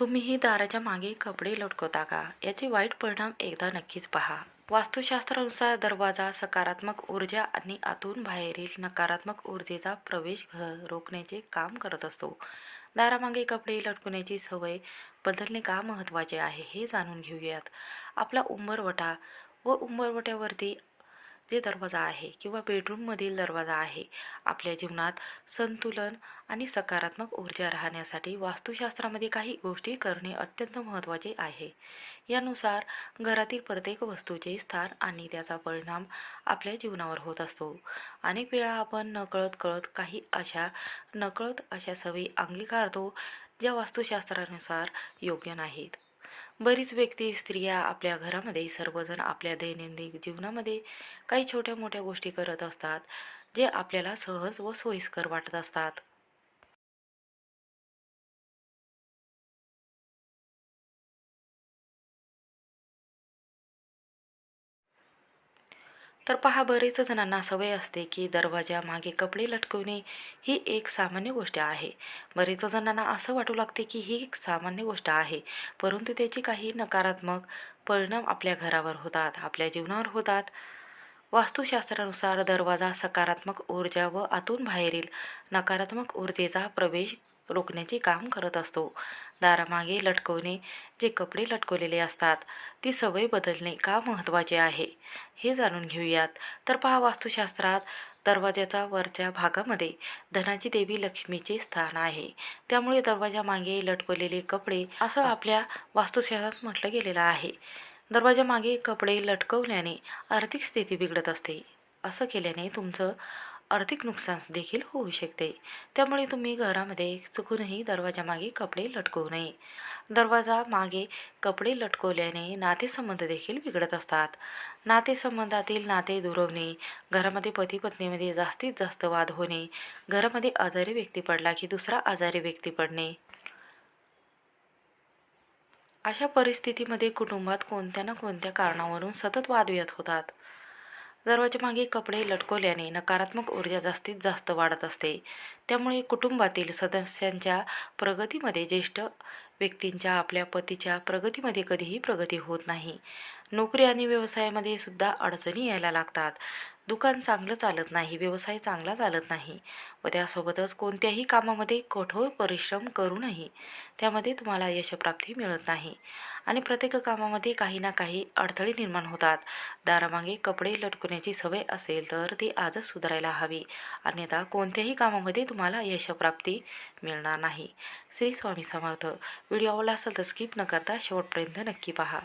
तुम्हीही दाराच्या मागे कपडे लटकवता का? याचे वाईट परिणाम एकदा नक्कीच पहा. वास्तुशास्त्रानुसार दरवाजा सकारात्मक ऊर्जा आणि आतून बाहेरील नकारात्मक ऊर्जेचा प्रवेश घ रोखण्याचे काम करत असतो. दारामागे कपडे लटकवण्याची सवय बदलणे का महत्त्वाचे आहे हे जाणून घेऊयात. आपला उंबरवटा व उंबरवट्यावरती जे दरवाजा आहे किंवा बेडरूममधील दरवाजा आहे. आपल्या जीवनात संतुलन आणि सकारात्मक ऊर्जा राहण्यासाठी वास्तुशास्त्रामध्ये काही गोष्टी करणे अत्यंत महत्त्वाचे आहे. यानुसार घरातील प्रत्येक वस्तूचे स्थान आणि त्याचा परिणाम आपल्या जीवनावर होत असतो. अनेक वेळा आपण नकळत कळत काही अशा नकळत अशा सवयी अंगीकारतो ज्या वास्तुशास्त्रानुसार योग्य नाहीत. बरीच व्यक्ती स्त्रिया आपल्या घरामध्ये सर्वजण आपल्या दैनंदिन जीवनामध्ये काही छोट्या मोठ्या गोष्टी करत असतात जे आपल्याला सहज व सोयीस्कर वाटत असतात. तर पहा बरेच जणांना सवय असते की दरवाजा मागे कपडे लटकवणे ही एक सामान्य गोष्ट आहे. बरेच जणांना असं वाटू लागते की ही एक सामान्य गोष्ट आहे परंतु त्याची काही नकारात्मक परिणाम आपल्या घरावर होतात आपल्या जीवनावर होतात. वास्तुशास्त्रानुसार दरवाजा सकारात्मक ऊर्जा व आतून बाहेरील नकारात्मक ऊर्जेचा प्रवेश रोखण्याचे काम करत असतो. दारामागे लटकवणे जे कपडे लटकवलेले असतात ती सवय बदलणे का महत्त्वाचे आहे? हे जाणून घेऊयात. तर पहा वास्तुशास्त्रात दरवाजाचा वरच्या भागामध्ये धनाची देवी लक्ष्मीचे स्थान आहे. त्यामुळे दरवाजामागे लटकवलेले कपडे असं आपल्या वास्तुशास्त्रात म्हटलं गेलेलं आहे. दरवाजामागे कपडे लटकवल्याने आर्थिक स्थिती बिघडत असते. असं केल्याने तुमचं आर्थिक नुकसान देखील होऊ शकते. त्यामुळे तुम्ही घरामध्ये चुकूनही दरवाजामागे कपडे लटकवू नये. दरवाजा मागे कपडे लटकवल्याने नातेसंबंध देखील बिघडत असतात. नातेसंबंधातील नाते दुरवणे घरामध्ये पती पत्नीमध्ये जास्तीत जास्त वाद होणे घरामध्ये आजारी व्यक्ती पडला की दुसरा आजारी व्यक्ती पडणे. अशा परिस्थितीमध्ये कुटुंबात कोणत्या ना कोणत्या कारणावरून सतत वादविवाद होतात. दरवाजामागे कपडे लटकवल्याने नकारात्मक ऊर्जा जास्तीत जास्त वाढत असते. त्यामुळे कुटुंबातील सदस्यांच्या प्रगतीमध्ये ज्येष्ठ व्यक्तींच्या आपल्या पतीच्या प्रगतीमध्ये कधीही प्रगती होत नाही. नोकरी आणि व्यवसायामध्ये सुद्धा अडचणी यायला लागतात. दुकान चांगलं चालत नाही व्यवसाय चांगला चालत नाही. व त्यासोबतच कोणत्याही कामामध्ये कठोर परिश्रम करूनही त्यामध्ये तुम्हाला यशप्राप्ती मिळत नाही. आणि प्रत्येक कामामध्ये काही ना काही अडथळे निर्माण होतात. दारामागे कपडे लटकण्याची सवय असेल तर ती आजच सुधारायला हवी. अन्यथा कोणत्याही कामामध्ये तुम्हाला यशप्राप्ती मिळणार नाही. श्री स्वामी समर्थ. व्हिडिओ आवडला असेल तर स्किप न करता शेवटपर्यंत नक्की पहा.